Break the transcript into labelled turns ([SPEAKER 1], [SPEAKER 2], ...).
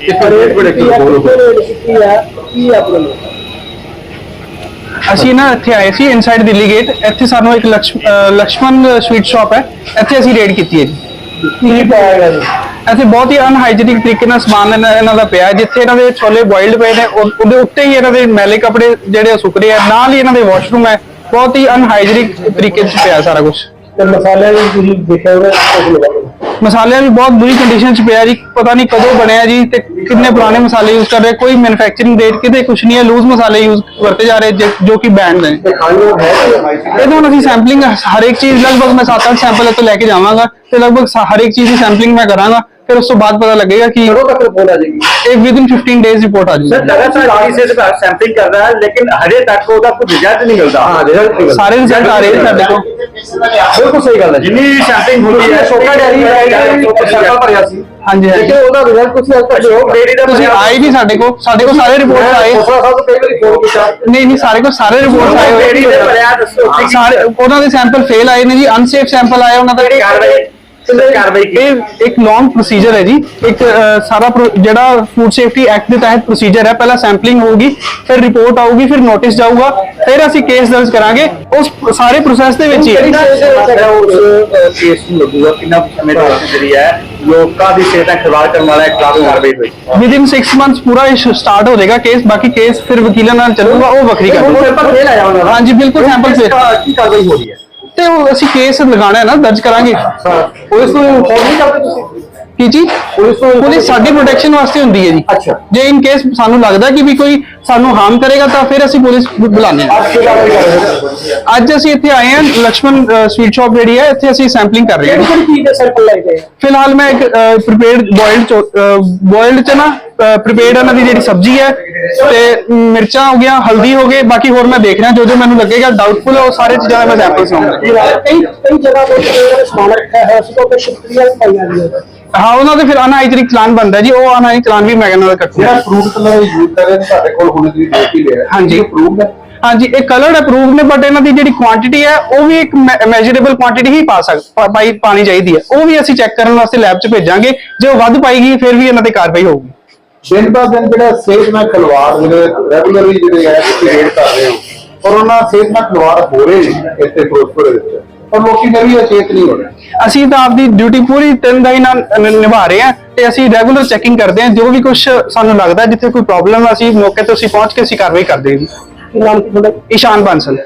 [SPEAKER 1] ਕਿੱਥੇ ਰੇਟ ਬੜੇ ਕੀ ਬੋਲੋ
[SPEAKER 2] ਕੀ ਆ? ਕੀ ਆ ਪ੍ਰੋਬਲਮ
[SPEAKER 3] ਅਸੀਂ ਨਾ ਇੱਥੇ ਆਏ ਸੀ ਇਨਸਾਈਡ ਦਿੱਲੀ ਗੇਟ ਇੱਥੇ ਸਾਨੂੰ ਇੱਕ ਲਕਸ਼ਮਣ ਸਵੀਟ ਸ਼ਾਪ ਹੈ। ਇੱਥੇ ਅਸੀਂ ਰੇਡ ਕੀਤੀ ਹੈ ਜੀ।
[SPEAKER 2] ਕੀ ਪਾਇਆ ਗਿਆ ਜੀ?
[SPEAKER 3] ਇੱਥੇ ਬਹੁਤ ਹੀ ਅਨਹਾਈਜੀਨਿਕ ਤਰੀਕੇ ਨਾਲ ਸਮਾਨ ਇਹਨਾਂ ਦਾ ਪਿਆ। ਜਿੱਥੇ ਇਹਨਾਂ ਦੇ ਛੋਲੇ ਬੋਇਲਡ ਪਏ ਨੇ ਉਹ- ਉਹਦੇ ਉੱਤੇ ਹੀ ਇਹਨਾਂ ਦੇ ਮੈਲੇ ਕੱਪੜੇ ਜਿਹੜੇ ਸੁੱਕ ਰਹੇ ਆ। ਨਾਲ ਹੀ ਇਹਨਾਂ ਦੇ ਵਾਸ਼ਰੂਮ ਹੈ। ਬਹੁਤ ਹੀ ਅਨਹਾਈਜੀਨਿਕ ਤਰੀਕੇ 'ਚ ਪਿਆ ਸਾਰਾ ਕੁਝ
[SPEAKER 2] ਤੇ ਮਸਾਲੇ ਵੀ ਤੁਸੀਂ ਦੇਖਿਆ ਹੋਵੇ
[SPEAKER 3] ਮਸਾਲਿਆਂ ਵੀ ਬਹੁਤ ਬੁਰੀ ਕੰਡੀਸ਼ਨ 'ਚ ਪਿਆ ਜੀ ਪਤਾ ਨਹੀਂ ਕਦੋਂ ਬਣਿਆ ਜੀ ਤੇ ਕਿੰਨੇ ਪੁਰਾਣੇ ਮਸਾਲੇ ਯੂਜ਼ ਕਰ ਰਹੇ ਕੋਈ ਮੈਨੂਫੈਕਚਰਿੰਗ ਡੇਟ ਕਿਤੇ ਕੁਝ ਨਹੀਂ ਹੈ ਲੂਜ਼ ਮਸਾਲੇ ਯੂਜ਼ ਵਰਤੇ ਜਾ ਰਹੇ ਜਿ- ਜੋ ਕਿ ਬੈਂਡ ਨੇ। ਇਹਦੇ ਹੁਣ ਅਸੀਂ ਸੈਂਪਲਿੰਗ ਹਰ ਇੱਕ ਚੀਜ਼ ਲਗਭਗ ਮੈਂ 7-8 ਸੈਂਪਲ ਇੱਥੋਂ ਲੈ ਕੇ ਜਾਵਾਂਗਾ ਤੇ ਲਗਭਗ ਸਾ- ਹਰ ਇੱਕ ਚੀਜ਼ ਦੀ ਸੈਂਪਲਿੰਗ ਮੈਂ ਕਰਾਂਗਾ। ਫਿਰ ਉਸ ਤੋਂ ਬਾਅਦ ਪਤਾ ਲੱਗੇਗਾ ਕਿ
[SPEAKER 2] ਕਦੋਂ ਤੱਕ ਰਿਪੋਰਟ ਆ ਜਾਏਗੀ?
[SPEAKER 3] ਇਹ ਵਿਦਿਨ 15 ਡੇਜ਼ ਰਿਪੋਰਟ ਆ
[SPEAKER 1] ਸਰ
[SPEAKER 3] ਜਾਏਗੀ
[SPEAKER 1] ਲਗਾਤਾਰ ਕਿਸੇ ਦਾ ਸੈਂਪਲਿੰਗ ਕਰ ਰਹਾ ਹੈ ਲੇਕਿਨ ਹਜੇ ਤੱਕ ਉਹਦਾ ਕੋਈ ਰਿਜ਼ਲਟ ਨਹੀਂ ਮਿਲਦਾ।
[SPEAKER 2] ਹਾਂ ਰਿਜ਼ਲਟ
[SPEAKER 3] ਸਾਰੇ ਰਿਜ਼ਲਟ ਆ ਰਹੇ ਨੇ ਸਾਡੇ ਕੋਲ।
[SPEAKER 2] ਬਿਲਕੁਲ ਸਹੀ ਗੱਲ ਹੈ ਜੀ।
[SPEAKER 1] ਜਿੰਨੀ ਸੈਂਪਲਿੰਗ ਹੁੰਦੀ ਹੈ
[SPEAKER 2] ਛੋਟਾ ਡੈਰੀ ਸੈਂਪਲ ਭਰਿਆ ਸੀ।
[SPEAKER 3] ਹਾਂਜੀ
[SPEAKER 2] ਲੇਕਿਨ
[SPEAKER 3] ਹਾਂਜੀ
[SPEAKER 2] ਉਹਦਾ ਰਿਜ਼ਲਟ ਤੁਸੀਂ ਅੱਜ ਤੱਕ
[SPEAKER 1] ਅਸ਼ੋਕ ਡੇਅਰੀ ਦਾ
[SPEAKER 3] ਤੁਸੀਂ ਆਏ ਨਹੀਂ ਸਾਡੇ ਕੋਲ। ਸਾਡੇ ਕੋਲ ਸਾਰੇ ਰਿਪੋਰਟ ਆਏ।
[SPEAKER 2] ਕੋਸਾ ਸਾਹਿਬ ਤੋਂ ਕਈ ਵਾਰੀ ਫੋਨ ਕੀਤਾ।
[SPEAKER 3] ਨਹੀਂ ਨਹੀਂ ਸਾਰੇ ਕੋਲ ਸਾਰੇ ਰਿਪੋਰਟ ਆਏ ਹੋਏ
[SPEAKER 1] ਡੇਅਰੀ ਦੇ ਭਰਿਆ ਦੱਸੋ
[SPEAKER 3] ਸਾਰੇ ਉਹਨਾਂ ਦੇ ਸੈਂਪਲ ਫੇਲ ਆਏ ਨੇ ਜੀ। ਅਨਸੇਫ ਸੈਂਪਲ ਆਏ ਉਹਨਾਂ ਦਾ।
[SPEAKER 1] ਕਾਰਵਾਈ? ਕਾਰਵਾਈ ਕੀ
[SPEAKER 3] ਇਹ ਇੱਕ ਲੌਂਗ ਪ੍ਰੋਸੀਜਰ ਹੈ ਜੀ ਇੱਕ ਅਹ, ਸਾਰਾ ਪ੍ਰੋ- ਜਿਹੜਾ ਫੂਡ ਸੇਫਟੀ ਐਕਟ ਦੇ ਤਹਿਤ ਪ੍ਰੋਸੀਜਰ ਹੈ ਪਹਿਲਾਂ ਸੈਂਪਲਿੰਗ ਹੋਊਗੀ ਫਿਰ ਰਿਪੋਰਟ ਆਊਗੀ ਫਿਰ ਨੋਟਿਸ ਜਾਊਗਾ ਫਿਰ ਅਸੀਂ ਕੇਸ ਦਰਜ ਕਰਾਂਗੇ ਉਸ ਸਾਰੇ ਪ੍ਰੋਸੈਸ ਦੇ ਵਿੱਚ ਹੀ ਹੈ
[SPEAKER 1] ਉਸ ਕੇਸ ਨੂੰ ਲੱਗੂਗਾ ਕਿੰਨਾ ਸਮੇਂ ਤੱਕ ਜਿਹੜੀ ਹੈ ਲੋਕਾਂ ਦੀ ਸਿਹਤਾਂ ਖਿਲਵਾੜ ਕਰਨ ਵਾਲਾ ਇੱਕ ਖਿਲਾਫ ਕਾਰਵਾਈ ਹੋਈ
[SPEAKER 3] ਵਿਦਿਨ 6 ਮੰਥਸ ਪੂਰਾ ਸਟਾਰਟ ਹੋ ਜਾਏਗਾ ਕੇਸ ਬਾਕੀ ਕੇਸ ਫਿਰ ਵਕੀਲਾਂ ਨਾਲ ਚੱਲੂਗਾ ਉਹ ਵੱਖਰੀ ਗੱਲ ਹੈ
[SPEAKER 2] ਸੈਂਪਲ ਫੇਲ ਆਇਆ ਉਹਨਾਂ ਦਾ
[SPEAKER 3] ਹਾਂਜੀ ਬਿਲਕੁਲ ਸੈਂਪਲ ਫਿਰ
[SPEAKER 2] ਕੀ ਕਾਰਵਾਈ ਹੋ ਰਹੀ ਹੈ
[SPEAKER 3] ਤੇ ਉਹ ਅਸੀਂ ਕੇਸ ਲਗਾਣਾ ਹੈ ਨਾ ਦਰਜ ਕਰਾਂਗੇ।
[SPEAKER 2] ਪੁਲਿਸ ਨੂੰ ਫੋਨ ਨਹੀਂ ਕਰਦੇ ਤੁਸੀਂ?
[SPEAKER 3] ਕੀ ਜੀ?
[SPEAKER 2] ਪੁਲਿਸ
[SPEAKER 3] ਪੁਲਿਸ ਸਾਡੀ ਪ੍ਰੋਟੈਕਸ਼ਨ ਵਾਸਤੇ ਹੁੰਦੀ ਹੈ ਜੀ।
[SPEAKER 2] ਅੱਛਾ।
[SPEAKER 3] ਜੇ ਇਨ ਕੇਸ ਸਾਨੂੰ ਲੱਗਦਾ ਕਿ ਵੀ ਕੋਈ ਸਾਨੂੰ ਹਾਰਮ ਕਰੇਗਾ ਤਾਂ ਫਿਰ ਅਸੀਂ ਪੁਲਿਸ ਬੁਲਾਣੀ ਹੈ।
[SPEAKER 2] ਅੱਜ
[SPEAKER 3] ਅਸੀਂ ਇੱਥੇ ਆਏ ਹਾਂ ਲక్ష్మణ ਸਵੀਟ ਸ਼ਾਪ ਜਿਹੜੀ ਹੈ ਇੱਥੇ ਅਸੀਂ ਸੈਂਪਲਿੰਗ ਕਰ ਰਹੇ ਹਾਂ।
[SPEAKER 2] ਠੀਕ ਹੈ ਸੈਂਪਲ ਲੈ ਕੇ
[SPEAKER 3] ਫਿਲਹਾਲ ਮੈਂ ਇੱਕ ਪ੍ਰੀਪੇਅਰਡ ਬੋਇਲਡ ਬੋਇਲਡ ਚਨਾ ਪ੍ਰੀਪੇਅਰਡ ਇਹਨਾਂ ਦੀ ਜਿਹੜੀ ਸਬਜ਼ੀ ਹੈ ਤੇ ਮਿਰਚਾਂ ਹੋ ਗਿਆ ਹਲਦੀ ਹੋ ਗਏ ਬਾਕੀ ਹੋਰ ਮੈਂ ਦੇਖ ਰਿਹਾ ਜੋ ਜੋ ਮੈਨੂੰ ਲੱਗੇਗਾ ਡਾਊਟਫੁਲ ਉਹ ਸਾਰੇ ਚੀਜ਼ਾਂ ਦਾ ਮੈਂ ਸੈਂਪਲਸ ਲਵਾਂਗਾ
[SPEAKER 2] ਕਈ ਕਈ ਜਗ੍ਹਾ ਤੇ ਜਿਹੜਾ ਸਮਾਨ ਰੱਖਿਆ ਹੈ ਉਸ ਤੋਂ ਸ਼ੁਕਰੀਆ ਪਾਈਆਂ ਜੀ
[SPEAKER 3] ਹਾਂ ਉਹਨਾਂ ਦੇ ਫਿਰ ਅਨਹਾਈਜੀਨਿਕ ਚਲਾਨ ਬਣਦਾ ਜੀ ਉਹ ਅਨਹਾਈਜਿਨਿਕ ਚਲਾਨ ਵੀ ਮੈਂ ਨਾਲ ਕੱਟੂਗਾ
[SPEAKER 4] ਫਰੂਟ ਕਲਰ ਯੂਜ਼ ਕਰ ਰਹੇ ਤੁਹਾਡੇ ਕੋਲ ਹੁਣ ਦੀ ਡੇਟ ਹੀ ਲਿਆ।
[SPEAKER 3] ਹਾਂਜੀ।
[SPEAKER 4] ਪ੍ਰੂਵਡ ਹੈ
[SPEAKER 3] ਹਾਂਜੀ ਇਹ ਕਲਰਡ ਅਪਰੂਵਡ ਨੇ ਬਟ ਇਹਨਾਂ ਦੀ ਜਿਹੜੀ ਕੁਆਂਟੀਟੀ ਹੈ ਉਹ ਵੀ ਇੱਕ ਮੈਜਰੇਬਲ ਕੁਆਂਟੀਟੀ ਹੀ ਪਾ ਸਕ ਪਾ- ਪਾਈ ਪਾਣੀ ਚਾਹੀਦੀ ਹੈ। ਉਹ ਵੀ ਅਸੀਂ ਚੈੱਕ ਕਰਨ ਵਾਸਤੇ ਲੈਬ 'ਚ ਭੇਜਾਂਗੇ ਜੇ ਉਹ ਵੱਧ ਪਾਏਗੀ ਫਿਰ ਵੀ ਇਹਨਾਂ ਤੇ ਕਾਰਵਾਈ ਹੋਊਗੀ।
[SPEAKER 4] ਦਿਨ ਬਾ ਦਿਨ ਜਿਹੜਾ ਸਿਹਤ ਨਾਲ ਖਿਲਵਾੜ ਜਿਹੜੇ ਰੈਗੂਲਰਲੀ ਜਿਹੜੇ ਹੈ ਤੁਸੀਂ ਰੇਡ ਕਰ ਰਹੇ ਹੋ ਔਰ ਉਹਨਾਂ ਸਿਹਤ ਨਾਲ ਖਿਲਵਾੜ ਹੋ ਰਹੇ ਨੇ ਇੱਥੇ ਫਿਰੋਜ਼ਪੁਰ ਦੇ ਵਿੱਚ। ਪਰ ਲੋਕੀ ਨਵੀਂ ਅਚੇਤ ਨਹੀਂ ਹੋ ਰਹੇ।
[SPEAKER 3] ਅਸੀਂ ਤਾਂ ਆਪਦੀ ਡਿਊਟੀ ਪੂਰੀ ਤਿੰਨਦਾਈ ਨਾਲ ਨ- ਨਿਭਾ ਰਹੇ ਹਾਂ ਤੇ ਅਸੀਂ ਰੈਗੂਲਰ ਚੈਕਿੰਗ ਕਰਦੇ ਹਾਂ ਜੋ ਵੀ ਕੁਝ ਸਾਨੂੰ ਲੱਗਦਾ ਜਿੱਥੇ ਕੋਈ ਪ੍ਰੋਬਲਮ ਅਸੀਂ ਮੌਕੇ ਤੇ ਅਸੀਂ ਪਹੁੰਚ ਕੇ ਅਸੀਂ ਕਾਰਵਾਈ ਕਰਦੇ ਹਾਂ ਜੀ।
[SPEAKER 2] ਨਾਮ ਕੀ ਤੁਹਾਡਾ?
[SPEAKER 3] ਈਸ਼ਾਨ ਬਾਂਸਲ।